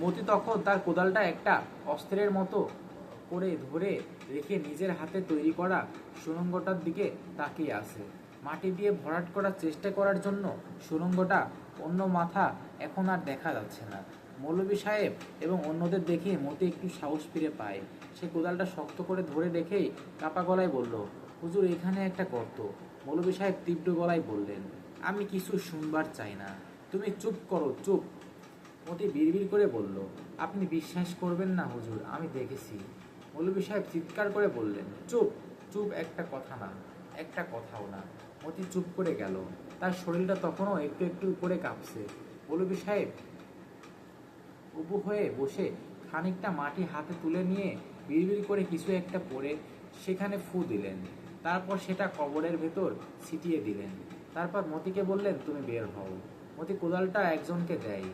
মতি তখন তার কোদালটা একটা অস্ত্রের মতো করে ধরে রেখে নিজের হাতে তৈরি করা সুড়ঙ্গটার দিকে তাকিয়ে আছে। মাটি দিয়ে ভরাট করার চেষ্টা করার জন্য সুড়ঙ্গটা অন্য মাথা এখন আর দেখা যাচ্ছে না। মৌলবী সাহেব এবং অন্যদের দেখে মতি একটু সাহস ফিরে পায়। সে কোদালটা শক্ত করে ধরে রেখেই কাপা গলায় বলল, হুজুর, এখানে একটা গর্ত। মৌলবী সাহেব তীব্র গলায় বললেন, আমি কিছু শুনবার চাই না। তুমি চুপ করো, চুপ। মতি বিড়বিড় করে বলল, আপনি বিশ্বাস করবেন না হুজুর, আমি দেখেছি। মৌলভী সাহেব চিৎকার করে বললেন, চুপ চুপ একটা কথা না, একটা কথাও না। মতি চুপ করে গেল। তার শরীরটা তখনও একটু একটু করে কাঁপছে। মৌলভী সাহেব উবু হয়ে বসে খানিকটা মাটি হাতে তুলে নিয়ে বিড়বিড় করে কিছু একটা পরে সেখানে ফু দিলেন। তারপর সেটা কবরের ভেতর ছিটিয়ে দিলেন। তারপর মতিকে বললেন, তুমি বের হও। মতি কোদালটা একজনকে দেয়।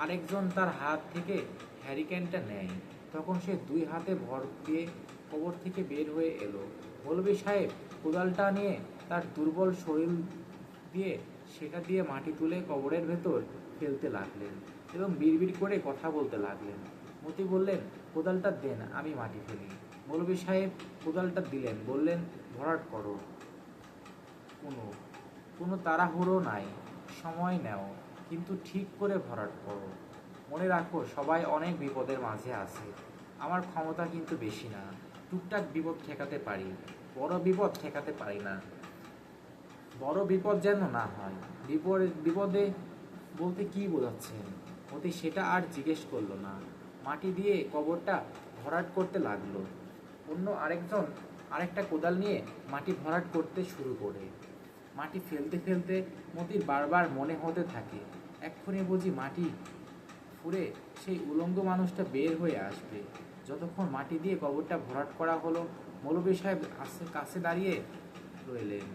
আরেকজন তার হাত থেকে হ্যারিকেনটা নেয়। তখন সে দুই হাতে ভর দিয়ে কবর থেকে বের হয়ে এলো। মৌলভী সাহেব কোদালটা নিয়ে তার দুর্বল শরীর দিয়ে সেটা দিয়ে মাটি তুলে কবরের ভেতর ফেলতে লাগলেন এবং বিড়বিড় করে কথা বলতে লাগলেন। মতি বললেন, কোদালটা দেন, আমি মাটি ফেলি। মৌলভী সাহেব কোদালটা দিলেন, বললেন, ভরাট করো। কোনো কোনো তাড়াহুড়ো নাই। সময় নেও। কিন্তু ঠিক করে ভরাট করো। মনে রাখো, সবাই অনেক বিপদের মাঝে আছে। আমার ক্ষমতা কিন্তু বেশি না। টুকটাক বিপদ ঠেকাতে পারি, বড় বিপদ ঠেকাতে পারি না। বড় বিপদ যেন না হয়। বিপদে বিপদে বলতে কি বোঝাচ্ছেন? অতি সেটা আর জিজ্ঞেস করল না। মাটি দিয়ে কবরটা ভরাট করতে লাগল। অন্য আরেকজন আরেকটা কোদাল নিয়ে মাটি ভরাট করতে শুরু করে। মাটি ফেলতে ফেলতে মতির বারবার মনে হতে থাকে। এক্ষুনি বুঝি মাটি ফুরে সেই উলঙ্গ মানুষটা বের হয়ে আসবে। যতক্ষণ মাটি দিয়ে কবরটা ভরাট করা হলো মৌলবী সাহেব কাছে কাছে দাঁড়িয়ে রইলেন।